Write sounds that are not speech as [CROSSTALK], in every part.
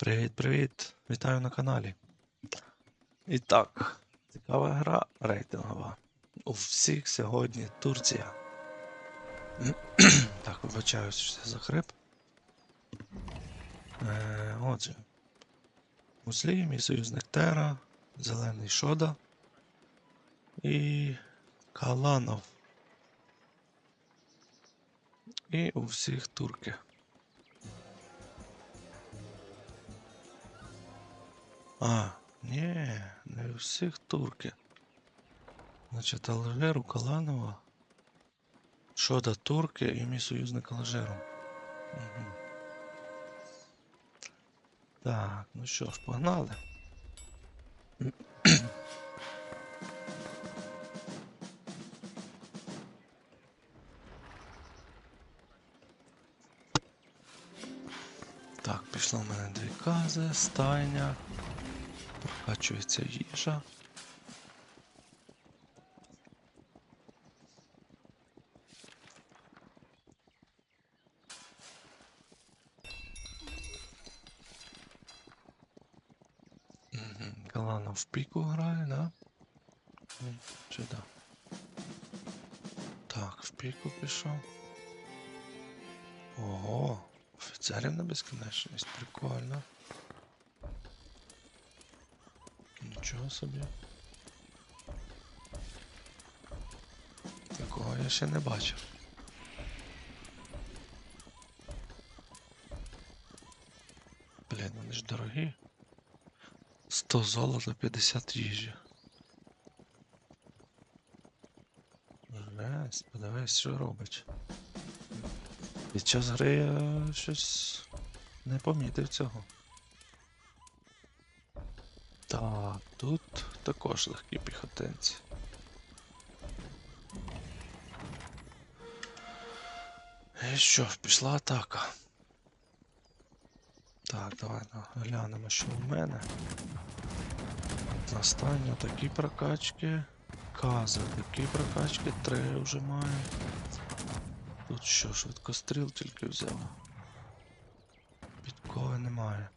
Привіт-привіт! Вітаю на каналі. І так, цікава гра рейтингова. У всіх сьогодні Турція. [CLEARS THROAT] так, вибачаюсь, що це за хрип. Е, отже. Муслі, мій союзник Тера, Зелений Шода і Каланов. І у всіх турки. А, ні, не всіх турки. Значить, Алжир у Каланова. Шода турки і мій союзник Алжиру. Угу. Так, ну що ж, погнали. Так, пішла в мене дві кази, стайня. Прокачується їжа. Мгм, Калана в піку грає, да? Чи да? Так, в піку пішов. Ого, офіцерів на безкінечність, прикольно. Нічого собі. Такого я ще не бачив. Блін, вони ж дорогі. 100 золота, 50 їжі. Жесть, подивись, що робить. Під час гри я щось не помітив цього. Тут також легкі піхотинці. І що пішла атака. Так, давай глянемо, що в мене. Останньо такі прокачки. Каза, такі прокачки, три вже маю. Тут що, швидкостріл тільки взяв. Підкови немає.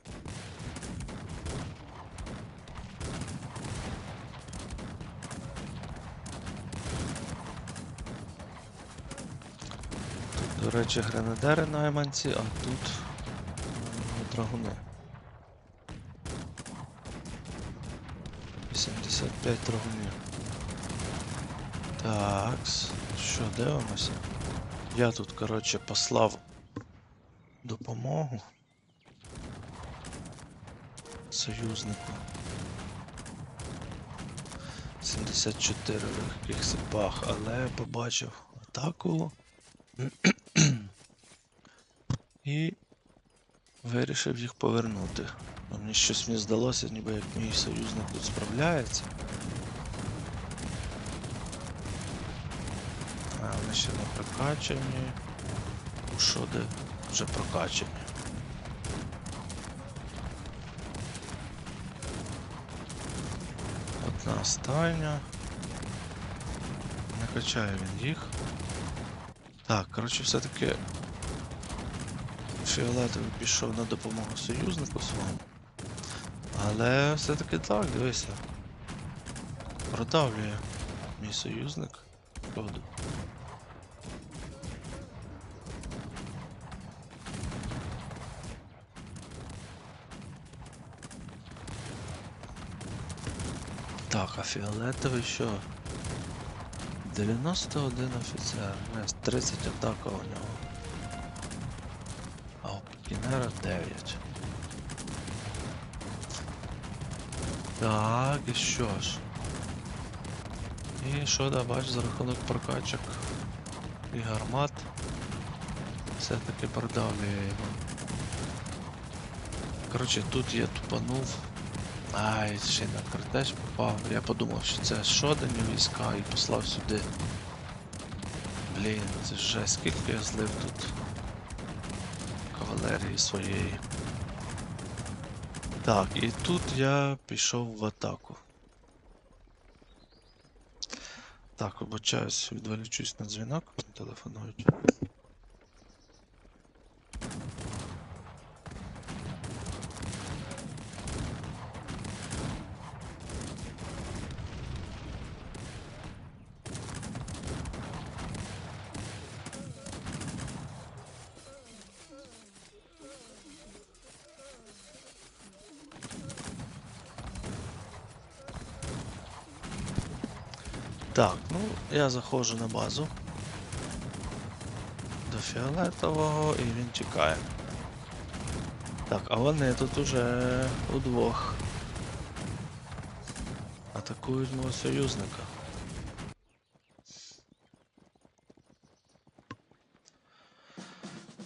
Тут, до речі, гренадери найманці, а тут драгуни. 85 драгунів. Такс. Що, дивимося? Я тут, коротше, послав допомогу союзнику. 74 легких сипах, але побачив атаку і вирішив їх повернути. Бо Мені щось мені здалося, ніби як мій союзник тут справляється. А вони ще не прокачані. У шоди вже прокачані. Одна стайня. Не качає він їх. Так, коротше, все-таки фіолетовий пішов на допомогу союзнику своєму. Але все-таки так, дивися. Продавлює мій союзник. Шкоду. Так, а фіолетовий що? 91 офіцер, не, 30 атака у нього. А у Пікінера 9. Так, і що ж? І що да, бач, за рахунок прокачок і гармат все-таки продавлює його. Коротше, тут я тупанув. Ай, ще на картеч попав. Я подумав, що це шодані війська і послав сюди. Блін, це жесть, скільки я злив тут кавалерії своєї. Так, і тут я пішов в атаку. Так, обучаюсь, відволічусь на дзвінок, телефонують. Так, ну я заходжу на базу. До фіолетового і він чекає. Так, а вони тут уже удвох. Атакують мого союзника.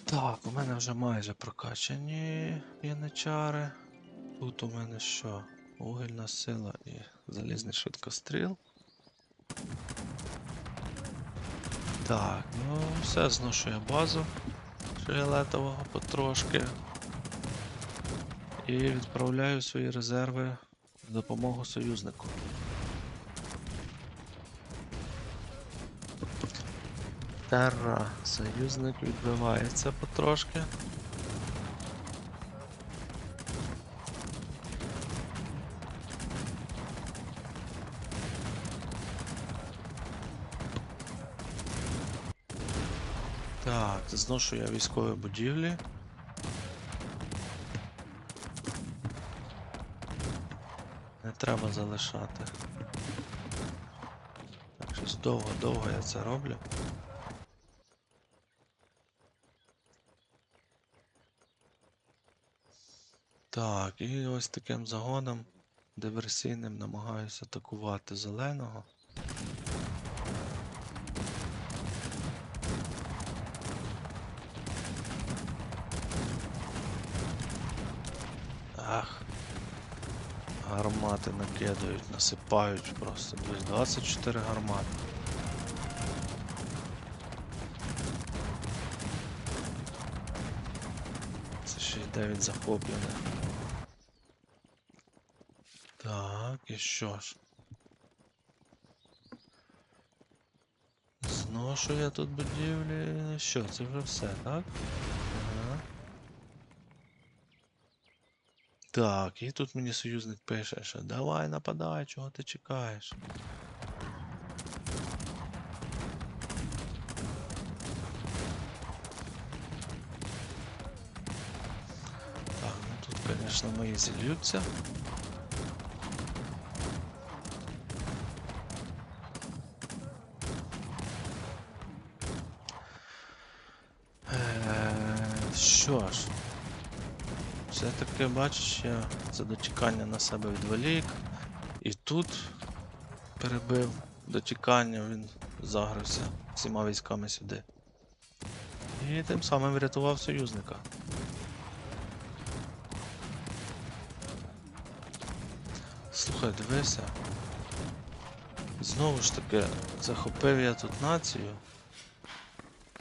Так, у мене вже майже прокачані яничари. Тут у мене що? Вугільна сила і залізний швидкостріл. Так, ну все, зношує базу фіолетового потрошки. І відправляю свої резерви в допомогу союзнику. Терра, союзник відбивається потрошки. Зношу я військові будівлі. Не треба залишати. Так, щось довго-довго я це роблю. Так, і ось таким загоном диверсійним намагаюся атакувати зеленого. Гармати накидають, насипають просто. Дивись, 24 гармати. Це ще й 9 захоплених. Так, і що ж? Зношу я тут будівлі. Що, це вже все, так? Так, і тут мені союзник пише, що давай нападай, чого ти чекаєш? Так, ну тут, конечно, мої зільються. Е, Що ж, все-таки бачиш, я це дочекання на себе відволік. І тут перебив дочекання, він загрився всіма військами сюди. І тим самим врятував союзника. Слухай, дивися. Знову ж таки, захопив я тут націю.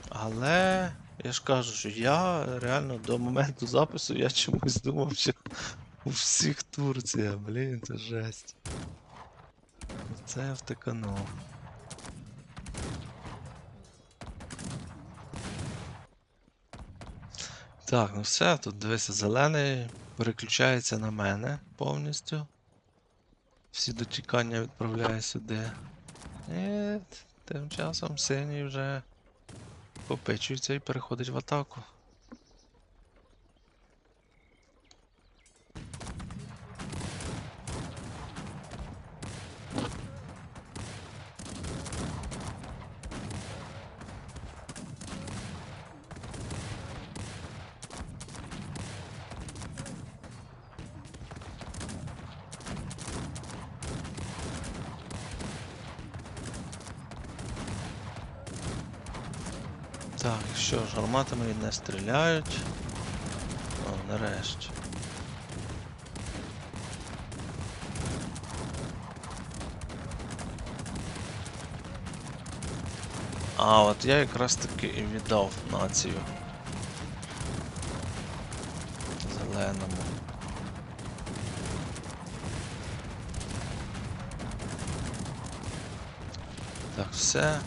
Але я ж кажу, що я реально до моменту запису я чомусь думав, що у всіх Турція, блін, це жесть. Це я. Так, ну все, тут дивися, зелений переключається на мене повністю. Всі дочекання відправляє сюди. І тим часом синій вже попечується і переходить в атаку. Так, що ж, гарматами не стріляють. О, нарешті. А, от я якраз таки і віддав націю. Зеленому. Так, все.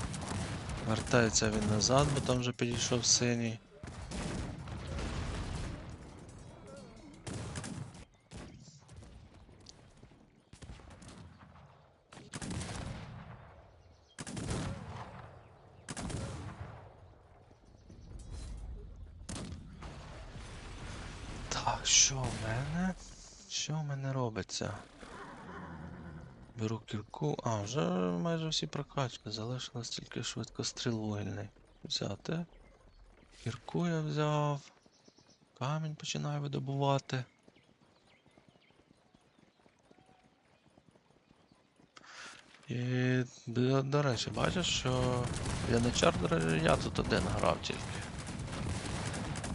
Вертається він назад, бо там вже підійшов синій. Так, що в мене? Що в мене робиться? Беру кірку. А, вже майже всі прокачки. Залишилось тільки швидкостріл вугільний. Взяти. Кірку я взяв. Камінь починаю видобувати. І до, до речі, бачиш, що яничар, до речі, я тут один грав тільки.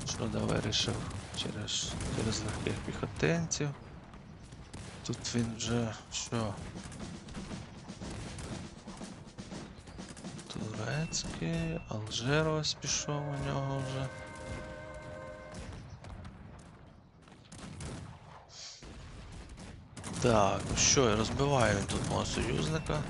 Шкода вирішив через, через легких піхотинців. Тут він вже що? Турецький, Алжир ось пішов у нього вже. Так, ну що, я розбиваю тут мого союзника.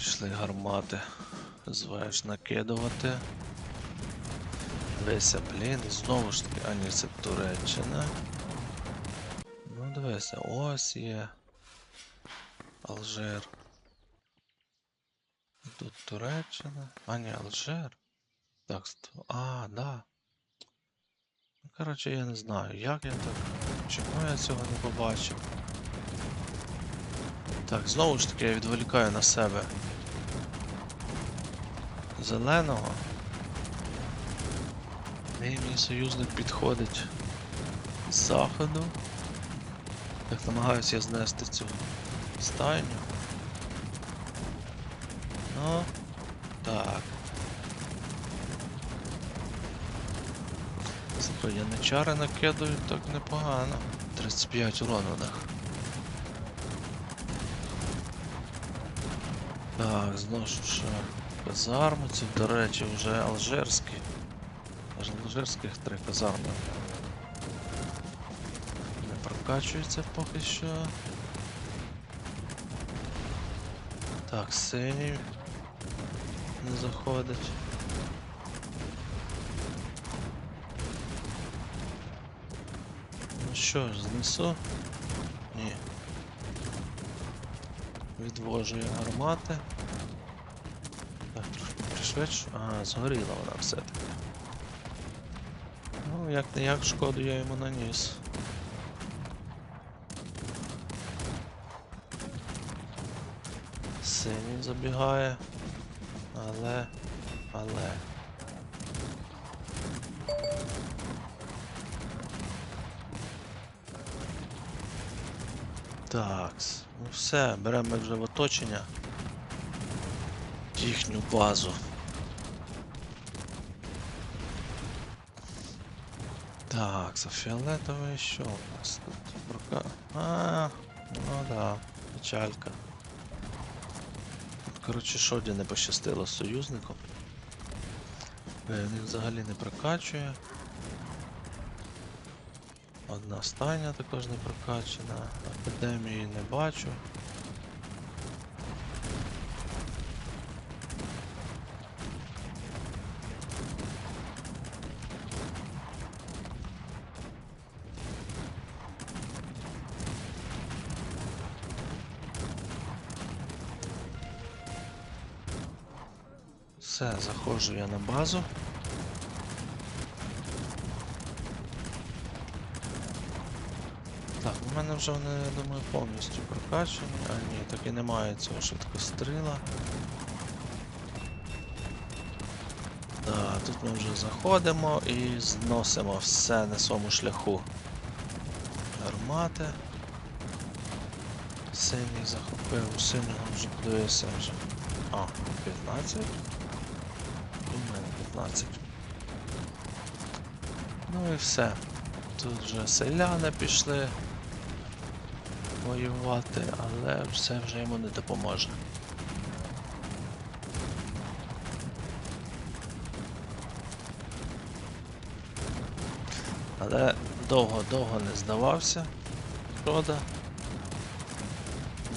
Пішли гармати. Зваєш накидувати. Дивися, блін, знову ж таки, а ні, це Туреччина. Ну дивися, ось є. Алжир. Тут Туреччина. А ні, Алжир. Так, сто- а, да. Ну, коротше, я не знаю, як я так. Чому я цього не побачив? Так, знову ж таки я відволікаю на себе зеленого. І мій союзник підходить з заходу. Так намагаюся я знести цю стайню. Ну, так. Слухай, я не чари накидаю так непогано. 35 урону у них. Так, зношу ще казарму, це, до речі, вже алжирські. Аж алжирських три казарми. Не прокачується поки що. Так, синій не заходить. Ну що ж, знесу? Ні. Відвожу я гармати. Так, пришвидшу. А, згоріла вона все-таки. Ну, як не як шкоду я йому наніс. Синій забігає. Але. Але. Такс. Ну все, беремо вже в оточення їхню базу. Так, за фіолетовий що у нас тут? Рука. А, ну да, печалька. Коротше, Шоді не пощастило з союзником. Е, Він взагалі не прокачує. Одна стайня також не прокачана. Академії не бачу. Все, заходжу я на базу. У мене вже вони, думаю, повністю прокачані. А ні, так і немає цього швидкостріла. Так, тут ми вже заходимо і зносимо все на своєму шляху. Гармати. Синій захопив, у синього вже подивився вже. А, 15. У мене 15. Ну і все. Тут вже селяни пішли воювати, але все вже йому не допоможе. Але довго-довго не здавався Шкода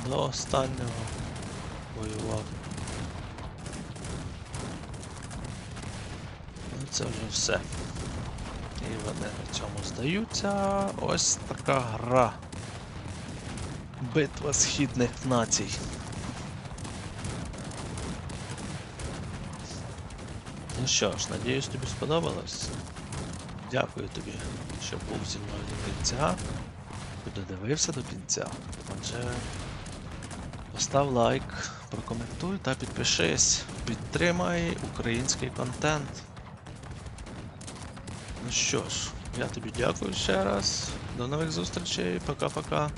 до останнього воював. Ну це вже все. І вони на цьому здаються. Ось така гра. Битва східних націй. Ну що ж, надіюсь, тобі сподобалось. Дякую тобі, що був зі мною до кінця, додивився до кінця. Отже, постав лайк, прокоментуй та підпишись. Підтримай український контент. Ну що ж, я тобі дякую ще раз. До нових зустрічей. Пока-пока.